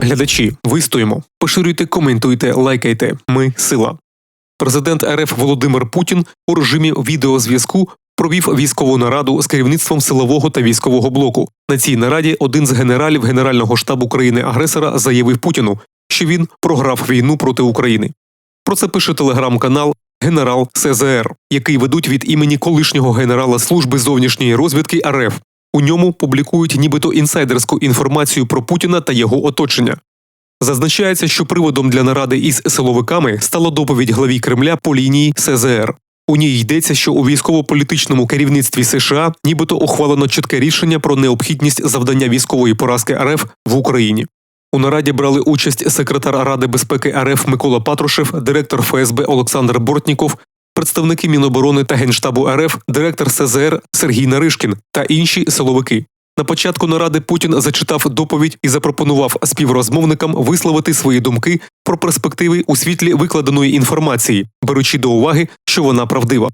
Глядачі, вистоїмо, поширюйте, коментуйте, лайкайте. Ми сила. Президент РФ Володимир Путін у режимі відеозв'язку провів військову нараду з керівництвом силового та військового блоку. На цій нараді один з генералів Генерального штабу країни-агресора заявив Путіну, що він програв війну проти України. Про це пише телеграм-канал Генерал СЗР, який ведуть від імені колишнього генерала служби зовнішньої розвідки РФ. У ньому публікують нібито інсайдерську інформацію про Путіна та його оточення. Зазначається, що приводом для наради із силовиками стала доповідь главі Кремля по лінії СЗР. У ній йдеться, що у військово-політичному керівництві США нібито ухвалено чітке рішення про необхідність завдання військової поразки РФ в Україні. У нараді брали участь секретар Ради безпеки РФ Микола Патрушев, директор ФСБ Олександр Бортніков, представники Міноборони та Генштабу РФ, директор СЗР Сергій Наришкін та інші силовики. На початку наради Путін зачитав доповідь і запропонував співрозмовникам висловити свої думки про перспективи у світлі викладеної інформації, беручи до уваги, що вона правдива.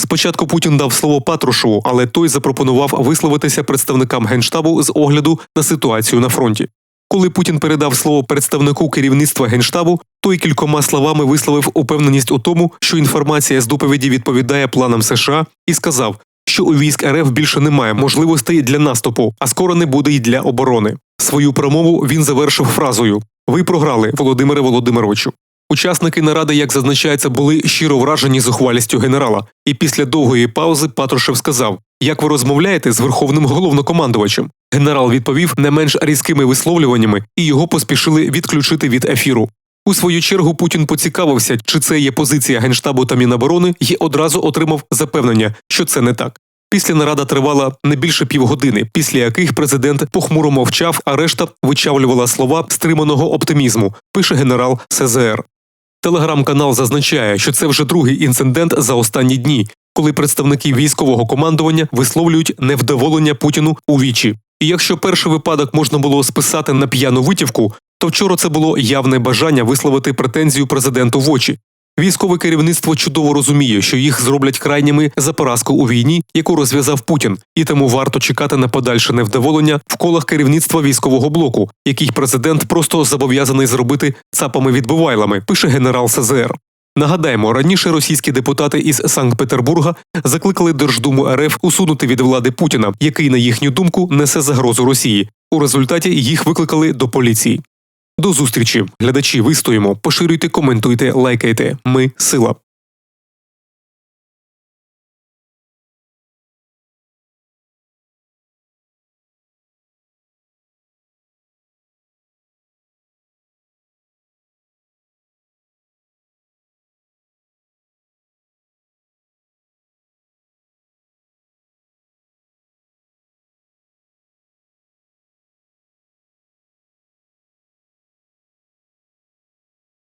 Спочатку Путін дав слово Патрушеву, але той запропонував висловитися представникам генштабу з огляду на ситуацію на фронті. Коли Путін передав слово представнику керівництва генштабу, той кількома словами висловив упевненість у тому, що інформація з доповіді відповідає планам США, і сказав, що у військ РФ більше немає можливостей для наступу, а скоро не буде й для оборони. Свою промову він завершив фразою: Ви програли, Володимире Володимировичу. Учасники наради, як зазначається, були щиро вражені зухвалістю генерала, і після довгої паузи Патрушев сказав: Як ви розмовляєте з верховним головнокомандувачем? Генерал відповів не менш різкими висловлюваннями, і його поспішили відключити від ефіру. У свою чергу Путін поцікавився, чи це є позиція генштабу та Міноборони, і одразу отримав запевнення, що це не так. Після нарада тривала не більше півгодини, після яких президент похмуро мовчав, а решта вичавлювала слова стриманого оптимізму. Пише генерал СЗР. Телеграм-канал зазначає, що це вже другий інцидент за останні дні, коли представники військового командування висловлюють невдоволення Путіну у вічі. І якщо перший випадок можна було списати на п'яну витівку, то вчора це було явне бажання висловити претензію президенту в очі. Військове керівництво чудово розуміє, що їх зроблять крайніми за поразку у війні, яку розв'язав Путін, і тому варто чекати на подальше невдоволення в колах керівництва військового блоку, який президент просто зобов'язаний зробити цапами відбивайлами, пише генерал СЗР. Нагадаємо, раніше російські депутати із Санкт-Петербурга закликали Держдуму РФ усунути від влади Путіна, який, на їхню думку, несе загрозу Росії. У результаті їх викликали до поліції. До зустрічі, глядачі. Вистоїмо, поширюйте, коментуйте, лайкайте. Ми сила.